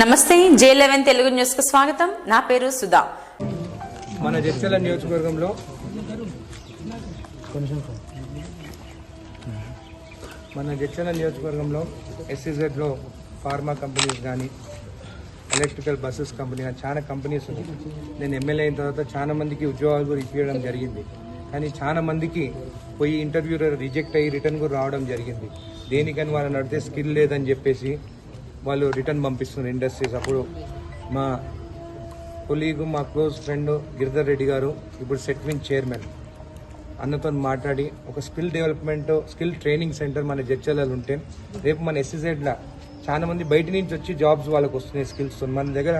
నమస్తే జే లెవెన్ తెలుగు న్యూస్కు స్వాగతం. నా పేరు సుధా. మన జడ్చల నియోజకవర్గంలో మన జడ్చల నియోజకవర్గంలో ఎస్సీజెడ్లో ఫార్మా కంపెనీస్ కానీ ఎలక్ట్రికల్ బస్సెస్ కంపెనీ కానీ చాలా కంపెనీస్ ఉన్నాయి. నేను ఎమ్మెల్యే అయిన తర్వాత చాలా మందికి ఉద్యోగాలు కూడా ఇప్పించడం జరిగింది. కానీ చాలా మందికి పోయి ఇంటర్వ్యూ రిజెక్ట్ అయ్యి రిటర్న్ కూడా రావడం జరిగింది. దేనికని వాళ్ళని అడిగితే స్కిల్ లేదని చెప్పేసి వాళ్ళు రిటర్న్ పంపిస్తున్నారు ఇండస్ట్రీస్ అప్పుడు మా కొలీగు మా క్లోజ్ ఫ్రెండ్ గిరిధర్ రెడ్డి గారు ఇప్పుడు సెట్విన్ చైర్మన్ అన్నతో మాట్లాడి ఒక skill development skill training centre మన జడ్చలలో ఉంటే రేపు మన ఎస్సీజెడ్లో చాలా మంది బయట నుంచి వచ్చి జాబ్స్ వాళ్ళకి వస్తున్నాయి స్కిల్స్ మన దగ్గర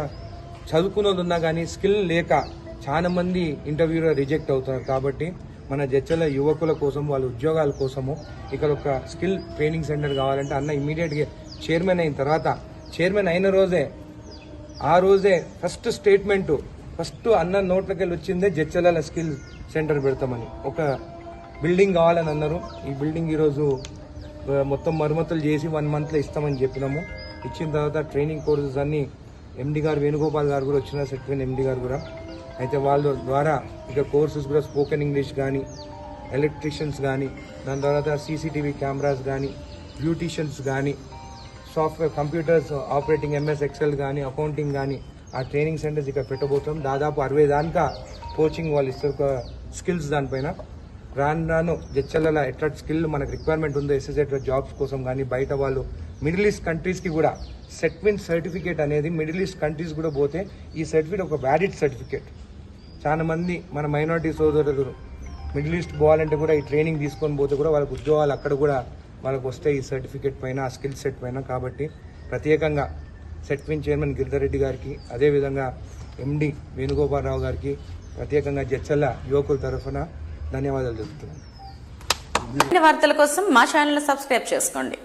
చదువుకున్న ఉన్నా కానీ స్కిల్ లేక చాలా మంది ఇంటర్వ్యూలో రిజెక్ట్ అవుతున్నారు కాబట్టి మన జడ్చల యువకుల కోసం వాళ్ళ ఉద్యోగాల కోసము ఇక్కడ ఒక స్కిల్ ట్రైనింగ్ సెంటర్ కావాలంటే అన్న ఇమీడియట్గా చైర్మన్ అయిన తర్వాత చైర్మన్ అయిన రోజే ఆ రోజే ఫస్ట్ స్టేట్మెంట్ ఫస్ట్ అన్న నోట్లకెళ్ళి వచ్చిందే జడ్చల స్కిల్ సెంటర్ పెడతామని. ఒక బిల్డింగ్ కావాలని అన్నారు. ఈ బిల్డింగ్ ఈరోజు మొత్తం మరమ్మతులు చేసి వన్ మంత్లో ఇస్తామని చెప్పినాము. ఇచ్చిన తర్వాత ట్రైనింగ్ కోర్సెస్ అన్నీ ఎండి గారు వేణుగోపాల్ గారు కూడా వచ్చిన సెక్రటరీ ఎండి గారు కూడా. అయితే వాళ్ళ ద్వారా ఇక కోర్సెస్ కూడా స్పోకెన్ ఇంగ్లీష్ కానీ ఎలక్ట్రీషియన్స్ కానీ దాని తర్వాత సీసీటీవీ కెమెరాస్ కానీ బ్యూటీషియన్స్ కానీ software computers operating MS Excel కానీ అకౌంటింగ్ కానీ ఆ ట్రైనింగ్ సెంటర్స్ ఇక్కడ పెట్టబోతున్నాం. దాదాపు అరవై దానికా కోచింగ్ వాళ్ళు ఇస్తారు. ఒక స్కిల్స్ దానిపైన. రాను రాను జడ్చల్ల ఎట్లా స్కిల్ మనకు రిక్వైర్మెంట్ ఉందో ఎస్ఎస్ఎట్లో జాబ్స్ కోసం కానీ బయట వాళ్ళు మిడిల్ ఈస్ట్ కంట్రీస్కి కూడా సెట్విన్ సర్టిఫికేట్ అనేది మిడిల్ ఈస్ట్ కంట్రీస్ కూడా పోతే ఈ సర్టిఫికేట్ ఒక వ్యాలిడ్ సర్టిఫికేట్ చాలామంది మన మైనారిటీ సోదరులు మిడిల్ ఈస్ట్ పోవాలంటే కూడా ఈ ట్రైనింగ్ తీసుకొని పోతే కూడా వాళ్ళకి ఉద్యోగాలు అక్కడ కూడా వాళ్ళకు వస్తాయి ఈ సర్టిఫికేట్ పైన ఆ స్కిల్ సెట్ పైన. కాబట్టి ప్రత్యేకంగా సెట్విన్ చైర్మన్ గిరిధర్ గారికి అదేవిధంగా ఎండి వేణుగోపాలరావు గారికి ప్రత్యేకంగా జడ్చల్ల యువకుల తరఫున ధన్యవాదాలు తెలుపుతున్నాను. వార్తల కోసం మా ఛానల్ సబ్స్క్రైబ్ చేసుకోండి.